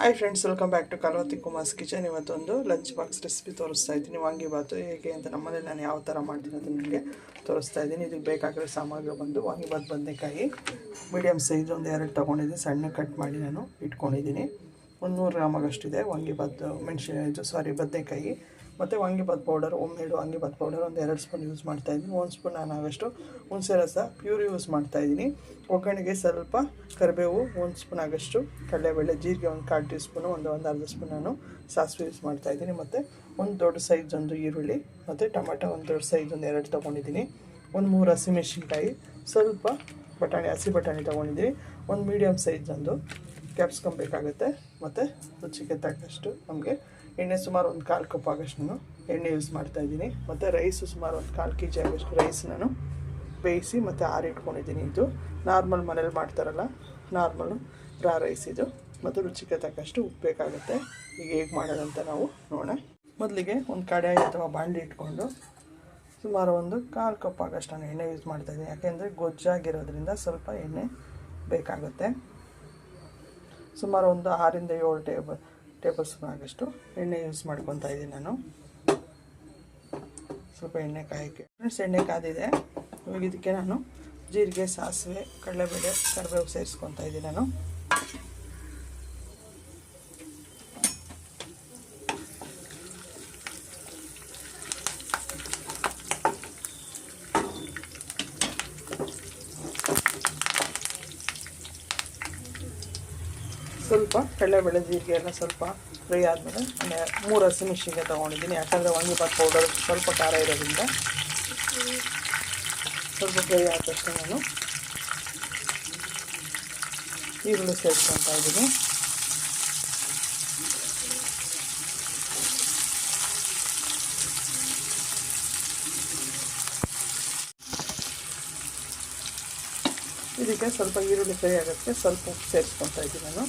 Hi friends welcome back to Kalavathi Kumar's kitchen ಇವತ್ತೊಂದು lunch box recipe ತೋರಿಸ್ತಾ ಇದ್ದೀನಿ. ವಾಂಗಿಬಾತು ಹೇಗೆ ಅಂತ ನಮ್ಮನೇಲಿ ನಾನು ಯಾವ ಥರ ಮಾಡ್ತೀನಿ ಅಂತ ನಿಮಗೆ ತೋರಿಸ್ತಾ ಇದ್ದೀನಿ. ಇದಕ್ಕೆ ಬೇಕಾಗಿರೋ ಸಾಮಗ್ರಿ ಬಂದು ವಾಂಗಿಬಾತ್ ಬದನೆಕಾಯಿ ಮೀಡಿಯಮ್ ಸೈಜ್ ಒಂದು ಎರಡು ತೊಗೊಂಡಿದ್ದೀನಿ. ಸಣ್ಣ ಕಟ್ ಮಾಡಿ ನಾನು ಇಟ್ಕೊಂಡಿದ್ದೀನಿ. ಒಂದು ನೂರು ಗ್ರಾಮಾಗಷ್ಟಿದೆ ವಾಂಗಿಬಾತ್ ಮೆಣಸಿನ ಇದು ಸಾರಿ ಬದನೆಕಾಯಿ. ಮತ್ತು ವಾಂಗಿಬಾತ್ ಪೌಡರ್ ಒಮ್ಮೆಡು ವಾಂಗಿಬಾತ್ ಪೌಡರ್ ಒಂದು ಎರಡು ಸ್ಪೂನ್ ಯೂಸ್ ಮಾಡ್ತಾ ಇದ್ದೀನಿ. ಒಂದು ಸ್ಪೂನ್ ನಾನು ಆಗಷ್ಟು ಹುಣಸೆ ರಸ ಪ್ಯೂರ್ ಯೂಸ್ ಮಾಡ್ತಾ ಇದ್ದೀನಿ. ಒಗ್ಗರಣೆಗೆ ಸ್ವಲ್ಪ ಕರಿಬೇವು, ಒಂದು ಸ್ಪೂನ್ ಆಗಷ್ಟು ಕಡಲೆಬೇಳೆ, ಜೀರಿಗೆ ಒಂದು ಕಾಲು ಟೀ ಸ್ಪೂನು ಒಂದು ಒಂದು ಅರ್ಧ ಸ್ಪೂನ್ ನಾನು ಸಾಸಿವೆ ಯೂಸ್ ಮಾಡ್ತಾ ಇದ್ದೀನಿ. ಮತ್ತು ಒಂದು ದೊಡ್ಡ ಸೈಜ್ ಒಂದು ಈರುಳ್ಳಿ, ಮತ್ತು ಟೊಮೆಟೊ ಒಂದು ದೊಡ್ಡ ಸೈಜ್ ಒಂದು ಎರಡು ತೊಗೊಂಡಿದ್ದೀನಿ. ಒಂದು ಮೂರು ಹಸಿಮೆಣಸಿನ್ಕಾಯಿ ಸ್ವಲ್ಪ ಬಟಾಣಿ, ಹಸಿ ಬಟಾಣಿ ತೊಗೊಂಡಿದ್ದೀನಿ. ಒಂದು ಮೀಡಿಯಮ್ ಸೈಜ್ ಒಂದು ಕ್ಯಾಪ್ಸಿಕಮ್ ಮತ್ತು ರುಚಿಗೆ ತಕ್ಕಷ್ಟು ನಮಗೆ ಎಣ್ಣೆ ಸುಮಾರು ಒಂದು ಕಾಲು ಕಪ್ ಆಗೋಷ್ಟು ನಾನು ಎಣ್ಣೆ ಯೂಸ್ ಮಾಡ್ತಾ ಇದ್ದೀನಿ. ಮತ್ತು ರೈಸು ಸುಮಾರು ಒಂದು ಕಾಲು ಕೆ ಜಿ ಆಗೋಷ್ಟು ರೈಸ್ ನಾನು ಬೇಯಿಸಿ ಮತ್ತು ಆರಿಟ್ಕೊಂಡಿದ್ದೀನಿ ಇದು. ನಾರ್ಮಲ್ ಮನೇಲಿ ಮಾಡ್ತಾರಲ್ಲ ನಾರ್ಮಲು ರಾ ರೈಸ್ ಇದು. ಮತ್ತು ರುಚಿಗೆ ತಕ್ಕಷ್ಟು ಉಪ್ಪು ಬೇಕಾಗುತ್ತೆ. ಈಗ ಹೇಗೆ ಮಾಡೋದಂತ ನಾವು ನೋಡೋಣ. ಮೊದಲಿಗೆ ಒಂದು ಕಡೆ ಅಥವಾ ಬಾಂಡ್ಲಿ ಇಟ್ಕೊಂಡು ಸುಮಾರು ಒಂದು ಕಾಲು ಕಪ್ ಆಗೋಷ್ಟು ನಾನು ಎಣ್ಣೆ ಯೂಸ್ ಮಾಡ್ತಾಯಿದ್ದೀನಿ ಯಾಕೆಂದರೆ ಗೊಜ್ಜಾಗಿರೋದ್ರಿಂದ ಸ್ವಲ್ಪ ಎಣ್ಣೆ ಬೇಕಾಗುತ್ತೆ. ಸುಮಾರು ಒಂದು ಆರಿಂದ ಏಳು ಟೇಬಲ್ ಟೇಬಲ್ ಸ್ಪೂನ್ ಆಗಷ್ಟು ಎಣ್ಣೆ ಯೂಸ್ ಮಾಡ್ಕೊತಾ ಇದ್ದೀನಿ ನಾನು. ಸ್ವಲ್ಪ ಎಣ್ಣೆ ಕಾಯಕ್ಕೆ. ಫ್ರೆಂಡ್ಸ್, ಎಣ್ಣೆ ಕಾದಿದೆ. ಇವಾಗ ಇದಕ್ಕೆ ನಾನು ಜೀರಿಗೆ, ಸಾಸಿವೆ, ಕಡಲೆಬೇಳೆ, ಕರಿಬೇವು ಸೇರಿಸ್ಕೊತಾ ಇದ್ದೀನಿ ನಾನು. ಸ್ವಲ್ಪ ಕಡಲೆಬೇಳೆ ಜೀರಿಗೆ ಎಲ್ಲ ಸ್ವಲ್ಪ ಫ್ರೈ ಆದಮೇಲೆ ಮೂರು ಹಸಿಮೆಣ್ಸಿನ್ಕಾಯಿ ತೊಗೊಂಡಿದ್ದೀನಿ. ಯಾಕಂದರೆ ವಾಂಗಿಬಾತ್ ಪೌಡರ್ ಸ್ವಲ್ಪ ಖಾರ ಇರೋದ್ರಿಂದ ಸ್ವಲ್ಪ ಫ್ರೈ ಆದ ತಕ್ಷಣ ನಾನು ಈರುಳ್ಳಿ ಸೇರಿಸ್ಕೊತಾ ಇದ್ದೀನಿ. ಇದಕ್ಕೆ ಸ್ವಲ್ಪ ಈರುಳ್ಳಿ ಫ್ರೈ ಆಗೋಕ್ಕೆ ಸ್ವಲ್ಪ ಉಪ್ಪು ಸೇರಿಸ್ಕೊತಾ ಇದ್ದೀನಿ ನಾನು.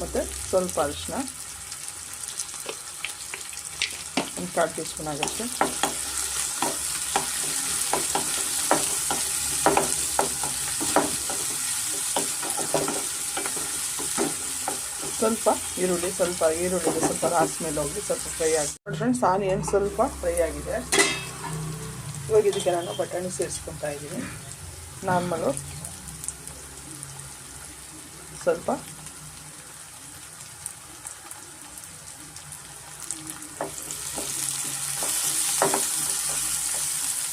ಮತ್ತು ಸ್ವಲ್ಪ ಅರಿಶಿನ ಒಂದು ಕಾಲು ಟೀ ಸ್ಪೂನ್ ಆಗುತ್ತೆ ಸ್ವಲ್ಪ ಈರುಳ್ಳಿ, ಸ್ವಲ್ಪ ಈರುಳ್ಳಿಗೆ ಸ್ವಲ್ಪ ರಾಸ್ ಮೇಲೆ ಹೋಗಿ ಸ್ವಲ್ಪ ಫ್ರೈ ಆಗಿ. ಫ್ರೆಂಡ್ಸ್ ಆನಿಯನ್ ಸ್ವಲ್ಪ ಫ್ರೈ ಆಗಿದೆ. ಇವಾಗ ಇದಕ್ಕೆ ನಾನು ಬಟಾಣಿ ಸೇರಿಸ್ಕೊತಾ ಇದ್ದೀನಿ. ನಾರ್ಮಲು ಸ್ವಲ್ಪ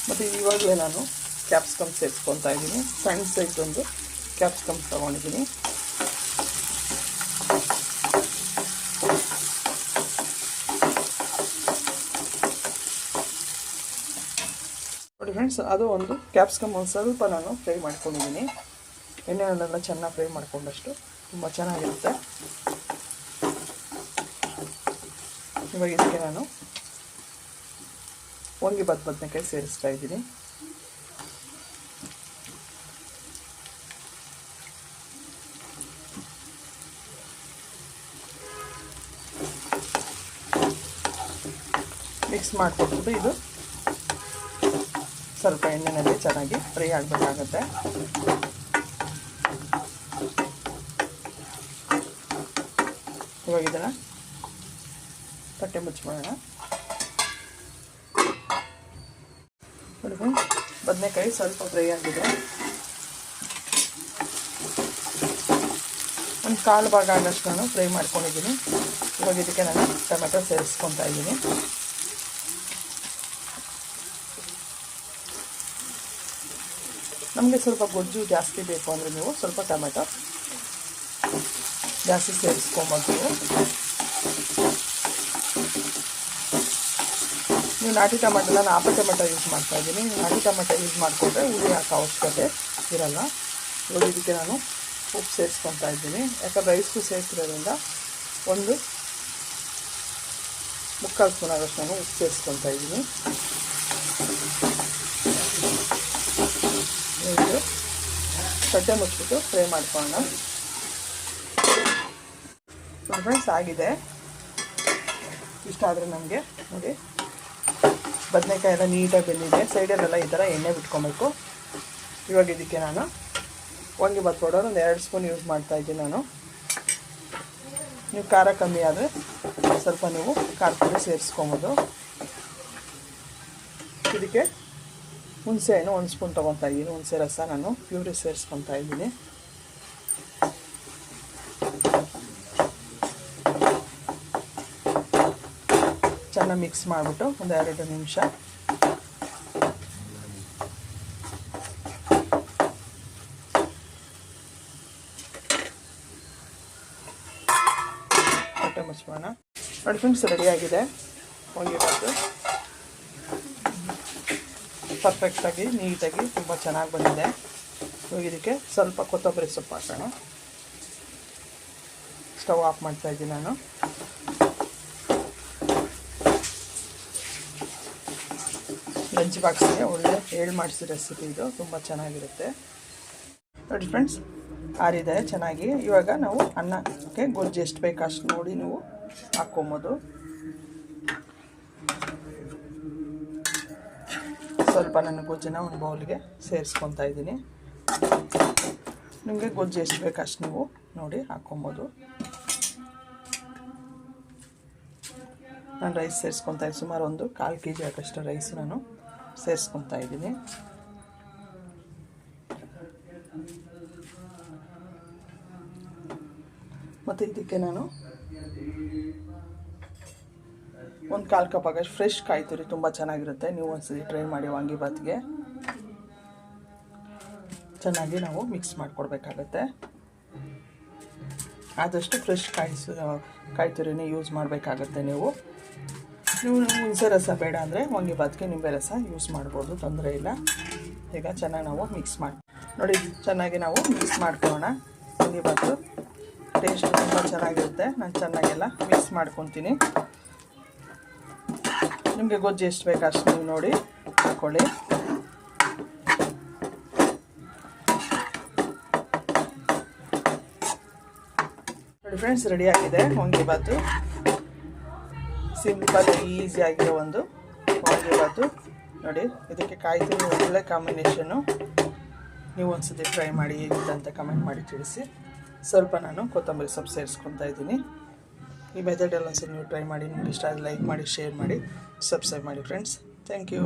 ಮತ್ತು ಇವಾಗಲೇ ನಾನು ಕ್ಯಾಪ್ಸಿಕಮ್ ಸೇರಿಸ್ಕೊತಾ ಇದ್ದೀನಿ. ಸಣ್ಣ ಸೈಜ್ ಒಂದು ಕ್ಯಾಪ್ಸಿಕಮ್ ತೊಗೊಂಡಿದ್ದೀನಿ. ನೋಡಿ ಫ್ರೆಂಡ್ಸ್ ಅದು ಒಂದು ಕ್ಯಾಪ್ಸಿಕಮ್ ಒಂದು ಸ್ವಲ್ಪ ನಾನು ಫ್ರೈ ಮಾಡ್ಕೊಂಡಿದ್ದೀನಿ. ಎಣ್ಣೆಗಳನ್ನೆಲ್ಲ ಚೆನ್ನಾಗಿ ಫ್ರೈ ಮಾಡಿಕೊಂಡಷ್ಟು ತುಂಬ ಚೆನ್ನಾಗಿರುತ್ತೆ. ಇವಾಗ ಇದಕ್ಕೆ ನಾನು ವಾಂಗಿಬಾತ್ ಬದನೆಕಾಯಿ ಸೇರಿಸ್ತಾ ಇದ್ದೀನಿ. ಮಿಕ್ಸ್ ಮಾಡಿಕೊಟ್ಬಿಟ್ಟು ಇದು. ಸ್ವಲ್ಪ ಎಣ್ಣೆಯಲ್ಲಿ ಚೆನ್ನಾಗಿ ಫ್ರೈ ಆಗಬೇಕಾಗತ್ತೆ. ಇವಾಗ ಇದನ್ನು ತಟ್ಟೆ ಮುಚ್ಚಿಬಿಡೋಣ ಬದನೆಕಾಯಿ ಸ್ವಲ್ಪ ಫ್ರೈ ಆಗಿದೆ ಒಂದು ಕಾಲು ಭಾಗ ಆಗಷ್ಟು ನಾನು ಫ್ರೈ ಮಾಡ್ಕೊಂಡಿದ್ದೀನಿ. ಇವಾಗ ಇದಕ್ಕೆ ನಾನು ಟೊಮೆಟೊ ಸೇರಿಸ್ಕೊತಾ ಇದ್ದೀನಿ. ನಮಗೆ ಸ್ವಲ್ಪ ಗೊಜ್ಜು ಜಾಸ್ತಿ ಬೇಕು ಅಂದರೆ ನೀವು ಸ್ವಲ್ಪ ಟೊಮೆಟೊ ಜಾಸ್ತಿ ಸೇರಿಸ್ಕೊಬೋದು. ನೀವು ನಾಟಿ ಟೊಮೆಟೊ ನಾನು ಆಪ ಟೊಮೆಟೊ ಯೂಸ್ ಮಾಡ್ತಾ ಇದ್ದೀನಿ. ನಾಟಿ ಟೊಮೆಟೊ ಯೂಸ್ ಮಾಡಿಕೊಂಡ್ರೆ ಹುಳಿ ಹಾಕೋ ಅವಶ್ಯಕತೆ ಇರಲ್ಲ. ಇವಾಗ ಇದಕ್ಕೆ ನಾನು ಉಪ್ಪು ಸೇರಿಸ್ಕೊತಾ ಇದ್ದೀನಿ. ಯಾಕಂದ್ರೆ ರೈಸು ಸೇರಿಸಿರೋದ್ರಿಂದ ಒಂದು ಮುಕ್ಕಾಲು ಸ್ಪೂನ್ ಆದಷ್ಟು ನಾನು ಉಪ್ಪು ಸೇರಿಸ್ಕೊತಾ ಇದ್ದೀನಿ. ಇದು ಮುಚ್ಚಿಬಿಟ್ಟು ಫ್ರೈ ಮಾಡ್ಕೊಳ್ಳೋಣ. ಫ್ರೆಂಡ್ಸ್ ಆಗಿದೆ. ಇಷ್ಟ ಆದರೆ ನಮಗೆ ನೋಡಿ. ಬದನೆಕಾಯಿ ಎಲ್ಲ ನೀಟಾಗಿ ಬೆಂದಿದೆ. ಸೈಡಲ್ಲೆಲ್ಲ ಈ ಥರ ಎಣ್ಣೆ ಬಿಟ್ಕೊಬೇಕು. ಇವಾಗ ಇದಕ್ಕೆ ನಾನು ವಾಂಗಿಬಾತ್ ಪೌಡರ್, ಒಂದು ಎರಡು ಸ್ಪೂನ್ ಯೂಸ್ ಮಾಡ್ತಾ ಇದ್ದೀನಿ ನಾನು. ನೀವು ಖಾರ ಕಮ್ಮಿ ಆದರೆ ಸ್ವಲ್ಪ ನೀವು ಖಾರ ಪುಡಿ ಸೇರಿಸ್ಕೊಬೋದು. ಇದಕ್ಕೆ ಹುಣಸೆ ಹಣ್ಣು ಒಂದು ಸ್ಪೂನ್ ತೊಗೊತಾ ಇದ್ದೀನಿ. ಹುಣಸೆ ರಸ ನಾನು ಪ್ಯೂರಿ ಸೇರಿಸ್ಕೊತಾ ಇದ್ದೀನಿ. ಚೆನ್ನಾಗಿ ಮಿಕ್ಸ್ ಮಾಡಿಬಿಟ್ಟು ಒಂದು ಎರಡು ನಿಮಿಷ. ಹೊಟ್ಟೆ ಮುಚ್ಚೋಣ. ನೋಡಿ ಫ್ರೆಂಡ್ಸ್ ರೆಡಿಯಾಗಿದೆ ಹೋಗಿರೋದು. ಪರ್ಫೆಕ್ಟಾಗಿ ನೀಟಾಗಿ ತುಂಬ ಚೆನ್ನಾಗಿ ಬಂದಿದೆ. ಇದಕ್ಕೆ ಸ್ವಲ್ಪ ಕೊತ್ತಂಬರಿ ಸೊಪ್ಪು ಹಾಕೋಣ. ಸ್ಟವ್ ಆಫ್ ಮಾಡ್ತಾ ಇದ್ದೀನಿ ನಾನು. ಲಂಚ್ ಬಾಕ್ಸ್ಗೆ ಒಳ್ಳೆ ಏಳು ಮಾಡಿಸಿ ರೆಸಿಪಿ ಇದು, ತುಂಬ ಚೆನ್ನಾಗಿರುತ್ತೆ. ನೋಡಿ ಫ್ರೆಂಡ್ಸ್ ಆರಿದೆ, ಚೆನ್ನಾಗಿ. ಇವಾಗ ನಾವು ಅನ್ನಕ್ಕೆ ಗೊಜ್ಜು ಎಷ್ಟು ಬೇಕು ಅಷ್ಟು ನೋಡಿ ನೀವು ಹಾಕ್ಕೊಬೋದು. ಸ್ವಲ್ಪ ನನ್ನ ಗೊಜ್ಜನ್ನ ಒಂದು ಬೌಲ್ಗೆ ಸೇರಿಸ್ಕೊತಾ ಇದ್ದೀನಿ. ನಿಮಗೆ ಗೊಜ್ಜು ಎಷ್ಟು ಬೇಕು ಅಷ್ಟು ನೀವು ನೋಡಿ ಹಾಕ್ಕೊಬೋದು. ನಾನು ರೈಸ್ ಸೇರಿಸ್ಕೊತಾ ಇದ್ದೀನಿ, ಸುಮಾರು ಒಂದು ಕಾಲು ಕೆ ಜಿ ಹಾಕಷ್ಟು ರೈಸ್ ನಾನು. ಸೇರಿಸ್ಕೊತಾ ಇದ್ದೀನಿ ಮತ್ತು ಇದಕ್ಕೆ ನಾನು ಒಂದು ಕಾಲು ಕಪ್ ಆಗಷ್ಟು ಫ್ರೆಶ್ ಕಾಯಿ ತುರಿ ತುಂಬ ಚೆನ್ನಾಗಿರುತ್ತೆ. ನೀವು ಒಂದ್ಸರಿ ಟ್ರೈ ಮಾಡಿ ವಾಂಗಿಬಾತ್ಗೆ ಚೆನ್ನಾಗಿ ನಾವು ಮಿಕ್ಸ್ ಮಾಡಿಕೊಡ್ಬೇಕಾಗತ್ತೆ. ಆದಷ್ಟು ಫ್ರೆಶ್ ಕಾಯಿ ಕಾಯಿ ತುರಿನೇ ಯೂಸ್ ಮಾಡಬೇಕಾಗತ್ತೆ ನೀವು. ನೀವು ಹುಣಸೆ ರಸ ಬೇಡ ಅಂದರೆ ವಾಂಗಿಬಾತ್ಗೆ ನಿಂಬೆ ರಸ ಯೂಸ್ ಮಾಡ್ಬೋದು, ತೊಂದರೆ ಇಲ್ಲ. ಈಗ ಚೆನ್ನಾಗಿ ನಾವು ಮಿಕ್ಸ್ ಮಾಡಿ, ನೋಡಿ ಚೆನ್ನಾಗಿ ನಾವು ಮಿಕ್ಸ್ ಮಾಡ್ಕೊಳ್ಳೋಣ. ವಾಂಗಿಬಾತು ಟೇಸ್ಟ್ ತುಂಬ ಚೆನ್ನಾಗಿರುತ್ತೆ. ನಾನು ಚೆನ್ನಾಗೆಲ್ಲ ಮಿಕ್ಸ್ ಮಾಡ್ಕೊತೀನಿ. ನಿಮಗೆ ಗೊಜ್ಜು ಎಷ್ಟು ಬೇಕು ಅಷ್ಟು ನೀವು ನೋಡಿ ಹಾಕ್ಕೊಳ್ಳಿ ನೋಡಿ ಫ್ರೆಂಡ್ಸ್ ರೆಡಿ ಆಗಿದೆ. ವಾಂಗಿಬಾತು ಸಿಂಪಲ್ ಆಗಿರೋ ಒಂದು ವಾಂಗಿಬಾತು ನೋಡಿ, ಇದಕ್ಕೆ ಕಾಯಿ ಒಳ್ಳೆ ಕಾಂಬಿನೇಷನ್ನು ನೀವು ಒಂದ್ಸತಿ ಟ್ರೈ ಮಾಡಿ ಹೇಗಿದೆ ಅಂತ ಕಮೆಂಟ್ ಮಾಡಿ ತಿಳಿಸಿ. ಸ್ವಲ್ಪ ನಾನು ಕೊತ್ತಂಬರಿ ಸೊಪ್ಪು ಸೇರಿಸ್ಕೊತಾ ಇದ್ದೀನಿ. ಈ ಮೆಥಡಲ್ಲಿ ಒಂದ್ಸರಿ ನೀವು ಟ್ರೈ ಮಾಡಿ, ನಿಮ್ಗೆ ಇಷ್ಟ ಆದರೆ ಲೈಕ್ ಮಾಡಿ ಶೇರ್ ಮಾಡಿ ಸಬ್ಸ್ಕ್ರೈಬ್ ಮಾಡಿ ಫ್ರೆಂಡ್ಸ್ ಥ್ಯಾಂಕ್ ಯು